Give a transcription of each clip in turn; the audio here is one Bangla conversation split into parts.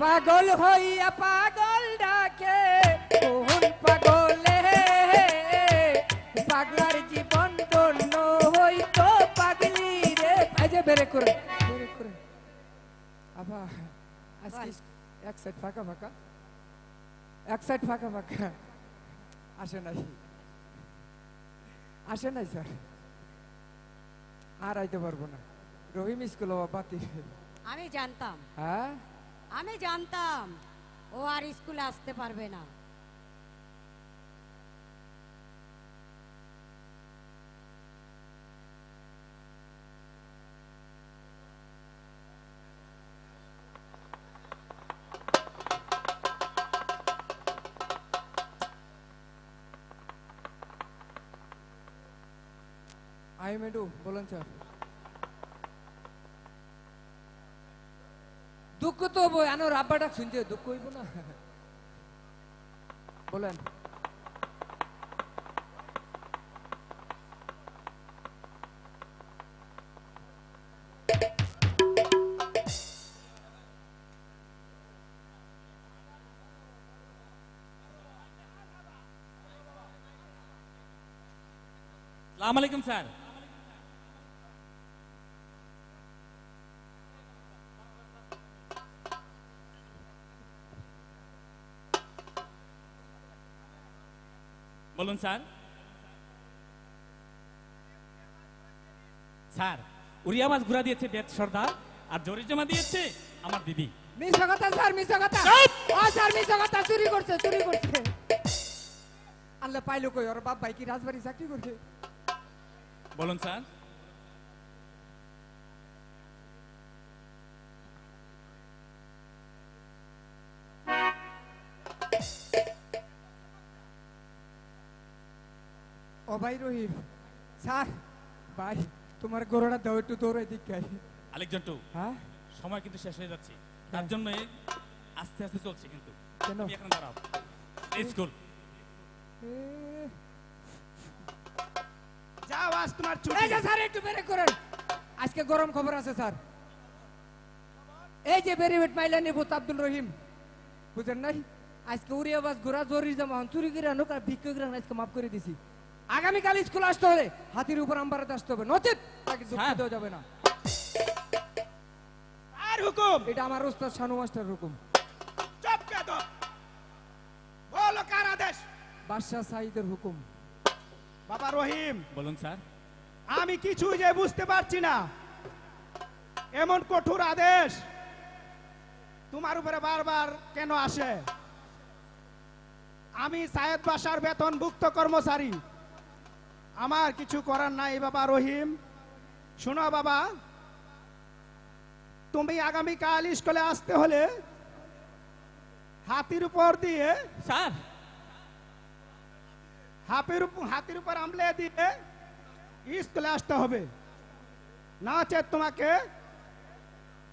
পাগল হইয়া পাগল ডাকে কোন পাগলে। পাগলার জীবন ধন্য হইতো পাগলি রে। এই বেরে করে বেরে করে। আবার আজকে এক সাইড ফাঁকা ফাঁকা। এক সাইড ফাঁকা ফাঁকা। আসে নাই। আসে নাই স্যার। আর আইতে পারব না। রহিম স্কুল বাতিল। আমি জানতাম। হ্যাঁ? আমি জানতাম ও আর স্কুলে আসতে পারবে না। আই মেডু বলুন স্যার। দুঃখ তো বই আনো রাব্বাটা শুনছে দুঃখ হইব না বলেন সালাম আলাইকুম স্যার বলুন স্যার। স্যার উড়িয়া মাছ ঘুরা দিয়েছে ডেথ সর্দার আর জরি জমা দিয়েছে আমার দিদি। মিছা কথা স্যার মিছা কথা। ও স্যার মিছা কথা চুরি করছে চুরি করছে। আল্লাহ পাইলো কই? ওর বাপ ভাই কি রাজবাড়ি চাকরি করছে বলুন স্যার। ভাই রহিম স্যার ভাই তোমার গরুটা দাও একটু দৌড়াই দিক গাই আরেকজন টু হ্যাঁ? সময় কিন্তু শেষ হয়ে যাচ্ছে। তার জন্য আস্তে আস্তে চলছে কিন্তু। কেন? তুমি এখন দাঁড়াও। স্কুল। যাও আজ তোমার এই যে স্যার একটু বেরে করেন। আজকে গরম খবর আছে স্যার। এই যে বেরিবেট মাইলা নেব আব্দুল রহিম। বুঝেন নাই? আজকে উড়িয়া বাস ঘোরা জরুরি জামা হন চুরি করে আনুক আর ভিক্ষু করে আজকে মাফ করে দিছি। আগামীকাল স্কুল আসতে হলে হাতির উপর আম্বারাতে আসতে হবে। নচেত তাকে দুঃখ দেওয়া যাবে না। আর হুকুম? এটা আমার ওস্তাদ শানু মাস্টার হুকুম। চুপ কেদ বলো কার আদেশ? বাদশাহ সাইদের হুকুম। বাবা রহিম বলুন স্যার। আমি কিছু যে বুঝতে পারছি না। এমন কঠোর আদেশ তোমার উপরে বারবার কেন আসে? আমি সাহেব বাসার বেতনভুক্ত কর্মচারী। আমার কিছু করার নাই বাবা রহিম। শোনো বাবা তুমি আগামীকাল স্কুলে আসতে হলে হাতির উপর দিয়ে স্যার। হাতির উপর হাতের উপর আমলে দিয়ে স্কুলে আসতে হবে। না হচ্ছে তোমাকে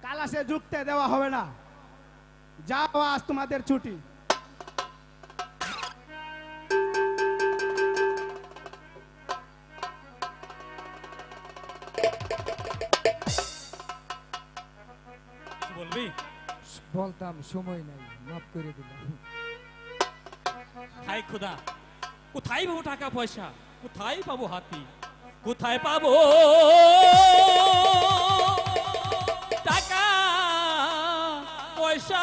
কালাসে যুক্তে দেওয়া হবে না। যাও আজ তোমাদের ছুটি। বলতাম, সময় নাই, মাফ করে দিলাম। হাই খোদা, কোথায় পাবো টাকা পয়সা? কোথায় পাবো হাতি? কোথায় পাবো টাকা, পয়সা?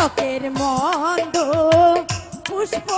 লোকের মন্দ পুষ্প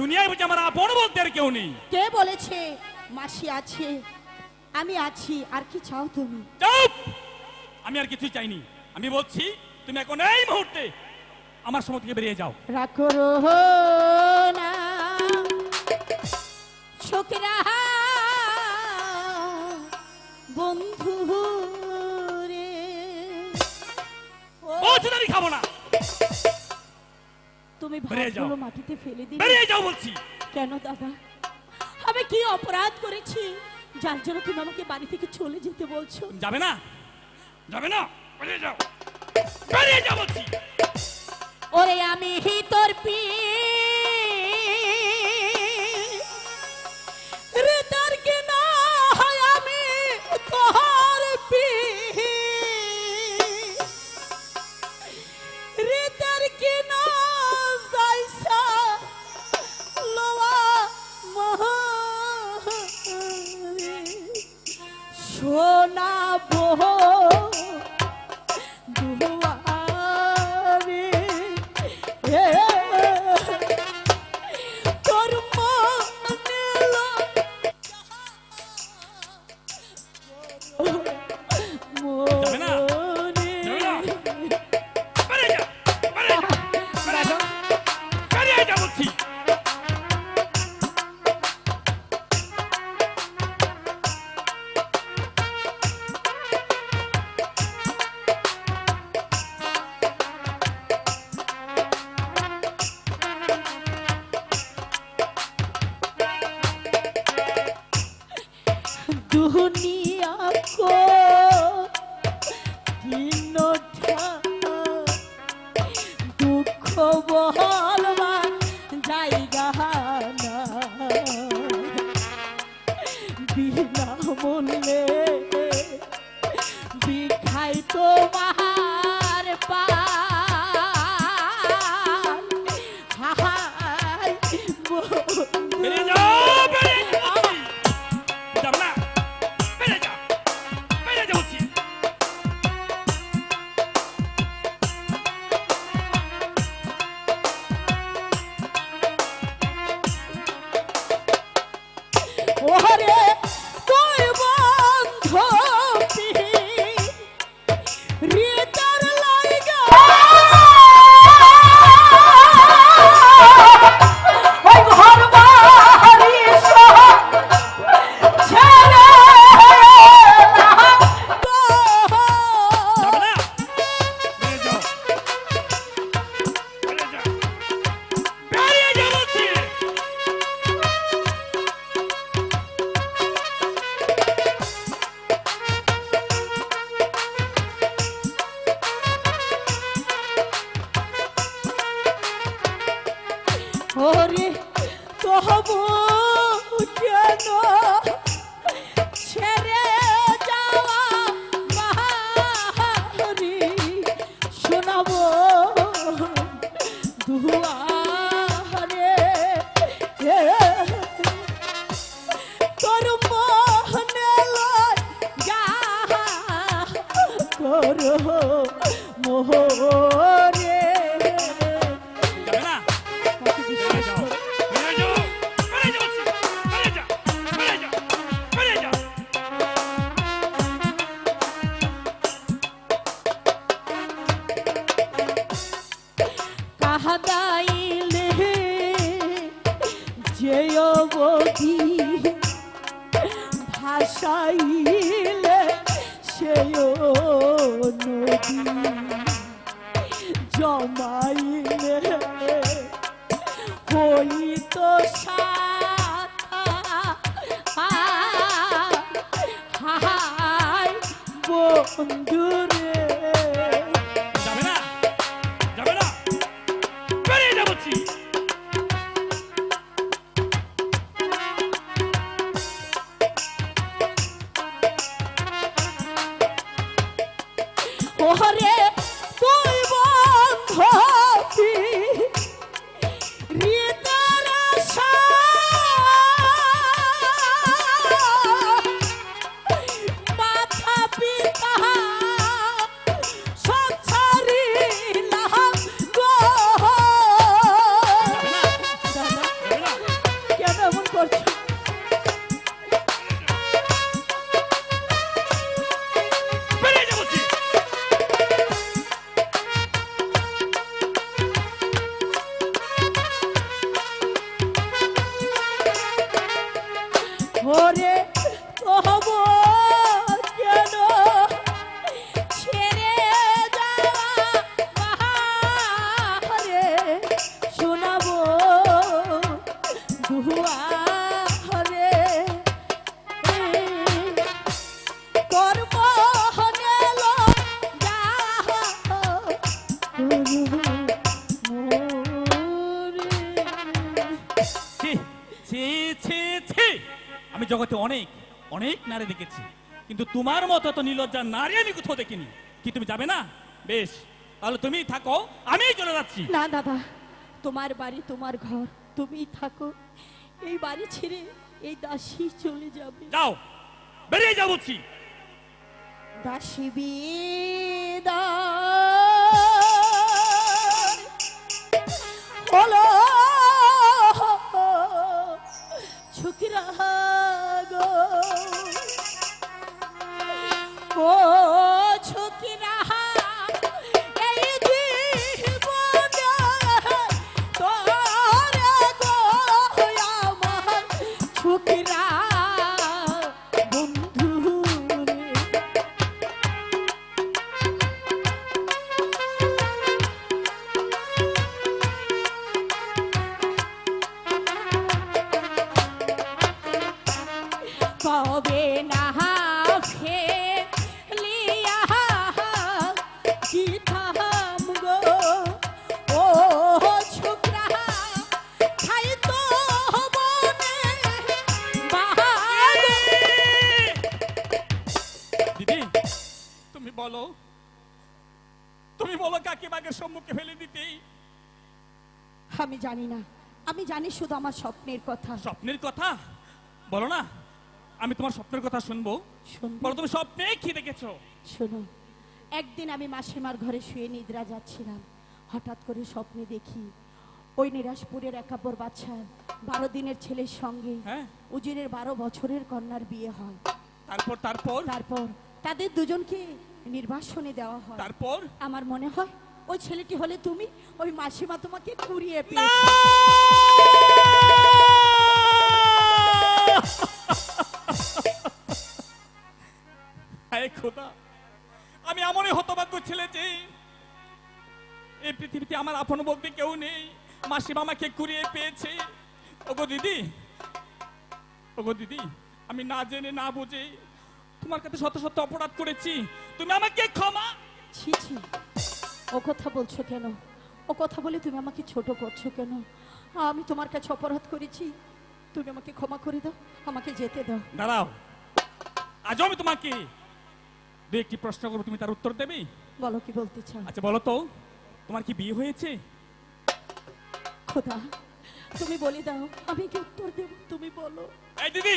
দুনিয়ায় বুঝি আমার আপন বলতে আর কেউ নেই। কে বলেছে? মাসি আছে আমি আছি আর কি চাও তুমি? চুপ! আমি আর কিছুই চাইনি। আমি বলছি তুমি এখন এই মুহূর্তে আমার সময় থেকে বেরিয়ে যাও। রাখো না ছোকরা বন্ধু রে। ও, তো খাব না। তুমি ভাতগুলো মাটিতে ফেলে দিলে। বেরিয়ে যাও বলছি। কেন দাদা? আমি কি অপরাধ করেছি? যার জন্য তুমি আমাকে বাড়ি থেকে চলে যেতে বলছো। যাবে না? যাবে না? বেরিয়ে যাও। বেরিয়ে যাও বলছি। ওরে আমি তোর পি পো হাদাইলে যে অবধি ভাষাইলে সেও অনেক নারী দেখেছি। কিন্তু তোমার মতো তো নির্লজ্জা নারী আমি কোথাও দেখিনি। কি তুমি যাবে না? বেশ তাহলে তুমি থাকো আমি চলে যাচ্ছি। না দাদা তোমার বাড়ি তোমার ঘর তুমি থাকো। এই বাড়ি ছেড়ে এই দাসী চলে যাবে। যাও বেরিয়ে যাও বলছি দাসী বিদা হলো সম্মুখে ফেলে দিতে আমি জানি না। আমি জানি শুধু আমার স্বপ্নের কথা। স্বপ্নের কথা? বলো না। আমি তোমার স্বপ্নের কথা শুনব। বলো তুমি স্বপ্নে কি দেখেছ? শুনো একদিন আমি মাসিমার ঘরে শুয়ে নিদ্রা যাচ্ছিলাম। হঠাৎ করে স্বপ্নে দেখি ওই নিরাশপুরের একাব্বর বাচ্চার বারো দিনের ছেলের সঙ্গে হ্যাঁ। উজিরের বারো বছরের কন্যার বিয়ে হয়। তারপর তারপর? তারপর তাদের দুজনকে নির্বাসনে দেওয়া হয়। তারপর? আমার মনে হয় ওই ছেলেটি হলে তুমি? ওই মাসিমা তোমাকে কুড়িয়ে! পেয়েছে। খোদা আমি এমনই হতভাগ্য ছেলে যে এই পৃথিবীতে আমার আপন বলতে কেউ নেই। মাসি মামাকে কুড়িয়ে পেয়েছে। ওগো দিদি ওগো দিদি আমি না জেনে না বুঝে তোমার কাছে শত শত অপরাধ করেছি। তুমি আমাকে ক্ষমা ছি ছি। ও কথা বলছো কেন? ও কথা বলে তুমি আমাকে ছোট করছ কেন? আমি তোমার কাছে অপরাধ করেছি। তুমি আমাকে ক্ষমা করে দাও আমাকে যেতে দাও। দাঁড়াও। আজও আমি তোমাকে দু একটি প্রশ্ন করব তুমি তার উত্তর দেবে? বলো কি বলতে চাও? আচ্ছা বলো তো তোমার কি বিয়ে হয়েছে? খোদা তুমি বলে দাও আমি কি উত্তর দেব? তুমি বলো। এই দিদি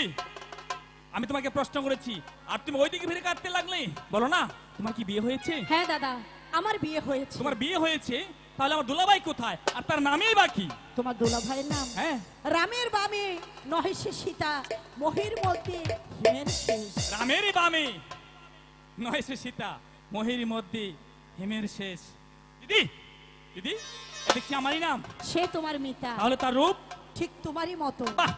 আমি তোমাকে প্রশ্ন করেছি। আর তুমি ওইদিকে ফিরে কাটতে লাগলে? বলো না তোমার কি বিয়ে হয়েছে? হ্যাঁ দাদা। আমার বিয়ে হয়েছে। তোমার বিয়ে হয়েছে তাহলে আমার দুলাভাই কোথায়? আর তার নামই বাকি তোমার দুলাভাইয়ের নাম? হ্যাঁ। রামের বামে নহেশে সীতা মহির মধ্যে হিমের শেষ রামেরই বামে সে সীতা মহির মধ্যে হেমের শেষ দিদি দিদি এ দেখছি আমারই নাম। সে তোমার মিতা। তাহলে তার রূপ? ঠিক তোমারই মতো বাহ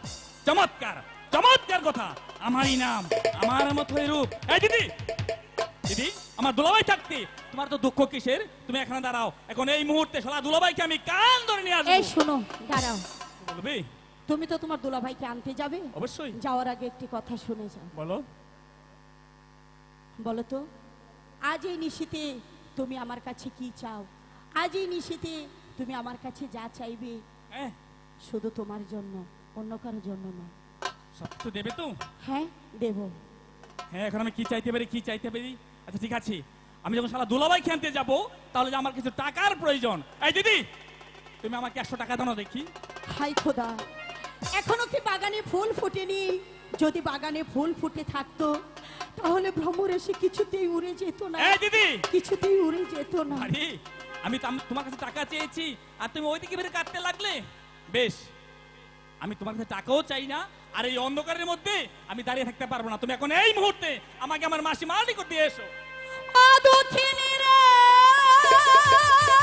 চমৎকার চমৎকার কথা। আমারই নাম আমার মতোই রূপ। এই দিদি দিদি আমার দুলাভাই থাকতে তোমার তো দুঃখ কিসের? তুমি এখানে দাঁড়াও। এখন এই মুহূর্তে শালা দুলাভাইকে আমি কান ধরে নিয়ে আসব। এই শোনো দাঁড়াও। বলবে তুমি তো তোমার দুলাভাইকে আনতে যাবে? অবশ্যই। যাওয়ার আগে একটি কথা শুনে যাও। বলো। বলো তো আজ এই নিশিতে তুমি আমার কাছে কি চাও? আজ এই নিশিতে তুমি আমার কাছে যা চাইবে হ্যাঁ। শুধু তোমার জন্য অন্য কারোর জন্য না সব তো দেবে তো? হ্যাঁ দেব। হ্যাঁ এখন আমি কি চাইতে পারি কি চাইতে পারি? আচ্ছা ঠিক আছে। আমি যখন শালা দুলাভাই খেলতে যাব তাহলে যে আমার কিছু টাকার প্রয়োজন। এই দিদি তুমি আমাকে একশো টাকা দাও দেখি। হাই খোদা এখনও কি বাগানে ফুল ফুটেনি? যদি বাগানে ফুল ফুটে থাকতো তাহলে ভ্রমর এসে কিছুতেই উড়ে যেত না। এই দিদি! কিছুতেই উড়ে যেত না। আরে আমি তোমার কাছে টাকা চেয়েছি আর তুমি ওইদিকে বেরে কাটতে লাগলে? বেশ আমি তোমার কাছে টাকাও চাই না আর এই অন্ধকারের মধ্যে আমি দাঁড়িয়ে থাকতে পারব না। তুমি এখন এই মুহূর্তে আমাকে আমার মাসি মালিক করতে এসো। রে।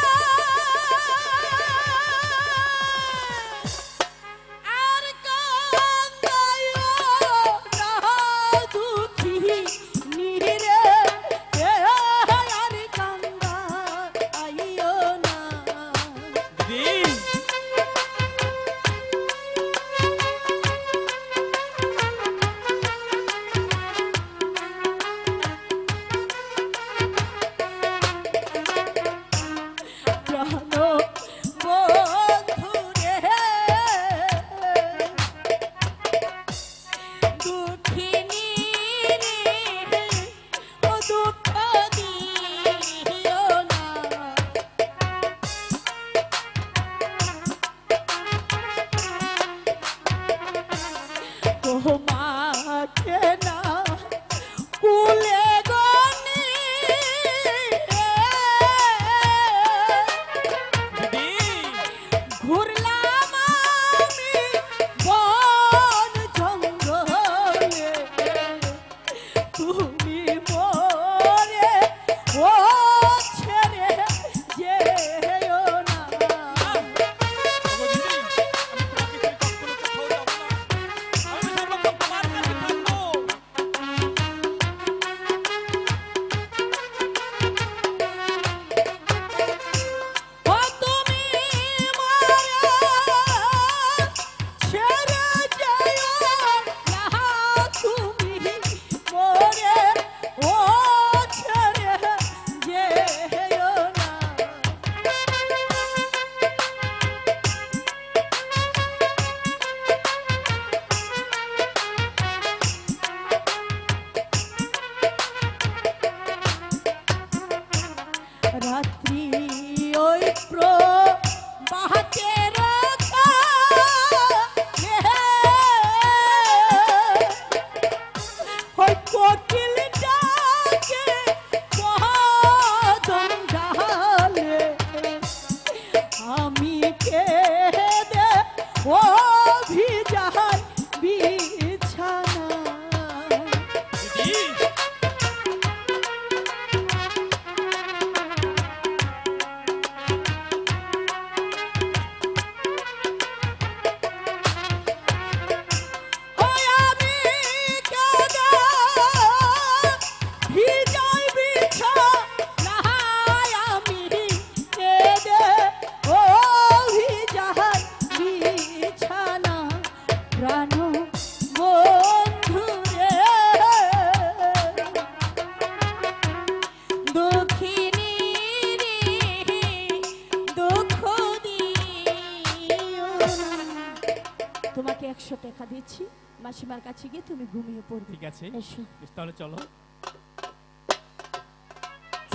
মাসিমার কাছে গিয়ে তুমি ঘুমিয়ে পড়বে। ঠিক আছে। এসো। বেশ, তাহলে চলো।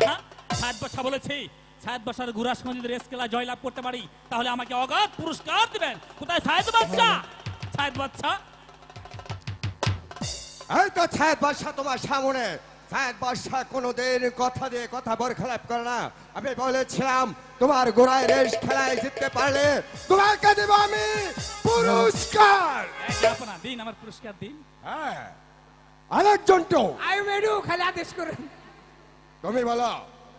ছাদ- সাত বছর বলেছি। ছাদ বসার গুরাস মন্দির রেস খেলা জয়লাভ করতে পারি তাহলে আমাকে অগাধ পুরস্কার দিবেন। কোথায় সাহেব বাচ্চা ছাদ বাচ্চা এই তো ছায়েদ বাদশাহ তোমার সামনে। ছায়েদ বাদশাহ কোনোদিন কথা দিয়ে কথা বরখেলাপ করে না। আমি বলেছিলাম তোমার গোড়ায় রেস খেলায় জিততে পারলে তোমাকে দেব আমি পুরস্কার। দিন আমার পুরস্কার দিন। হ্যাঁ। আরেকজন তো। আই মেডু খালি আদেশ করেন তুমি বলো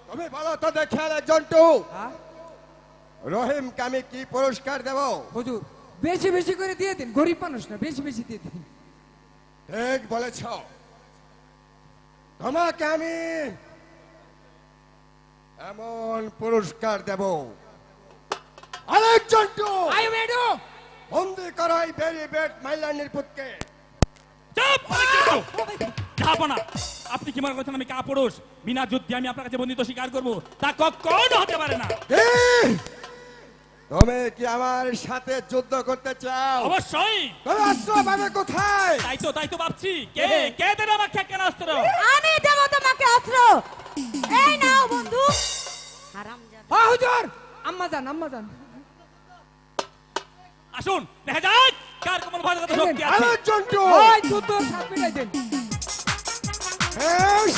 তুমি বলো তো দেখে আরেকজন তো। হ্যাঁ। রহিমকে আমি কি পুরস্কার দেব? হুজুর বেশি বেশি করে দিয়ে দিন গরিব মানুষ না বেশি বেশি দিয়ে দিন। ঠিক বলেছ। তোমাকে আমি এমন পুরস্কার দেব। আরেকজন বন্দি করো এই বেরি বেট মাইলানির পুতকে। আপনি কি মনে করছেন আমি কাপুরুষ? বিনা যুদ্ধে আমি আপনার কাছে বন্দিত স্বীকার করব? তা কখনো হতে পারে না? তুমি কি আমার সাথে যুদ্ধ করতে চাও? অবশ্যই। তুমি অস্ত্র পাবে কোথায়? তাই তো তাই তো ভাবছি। কে কে দেবে আমার কেন অস্ত্র আমি দেবো তোমাকে অস্ত্র। এই নাও বন্ধু। হারাম হ্যাঁ হুজুর! আম্মা যান আম্মা যান আসুন দেখা যাক কার কোমল ভয় কত শক্তি আছে। আরেকজন তো ওই যুদ্ধ সাত মিলাই দেন। এস!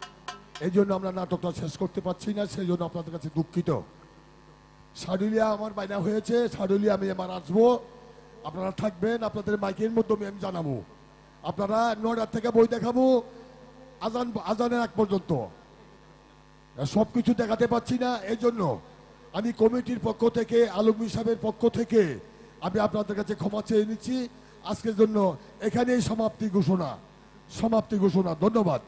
এই জন্য আমরা নাটকটা শেষ করতে পারছি না সেই জন্য আপনাদের কাছে দুঃখিত। সাডুলিয়া আমার বাইনা হয়েছে সাডুলিয়া আমি এবার আসব। আপনারা থাকবেন, আপনাদের মাইকের মাধ্যমে আমি জানাব। আপনারা নয়টার থেকে বই দেখাবো, আজান, আজানের এক পর্যন্ত। সব কিছু দেখাতে পাচ্ছি না এই জন্য আমি কমিটির পক্ষ থেকে আলম সাহেবের পক্ষ থেকে আমি আপনাদের কাছে ক্ষমা চেয়ে নিচ্ছি। আজকের জন্য এখানেই সমাপ্তি ঘোষণা সমাপ্তি ঘোষণা, ধন্যবাদ।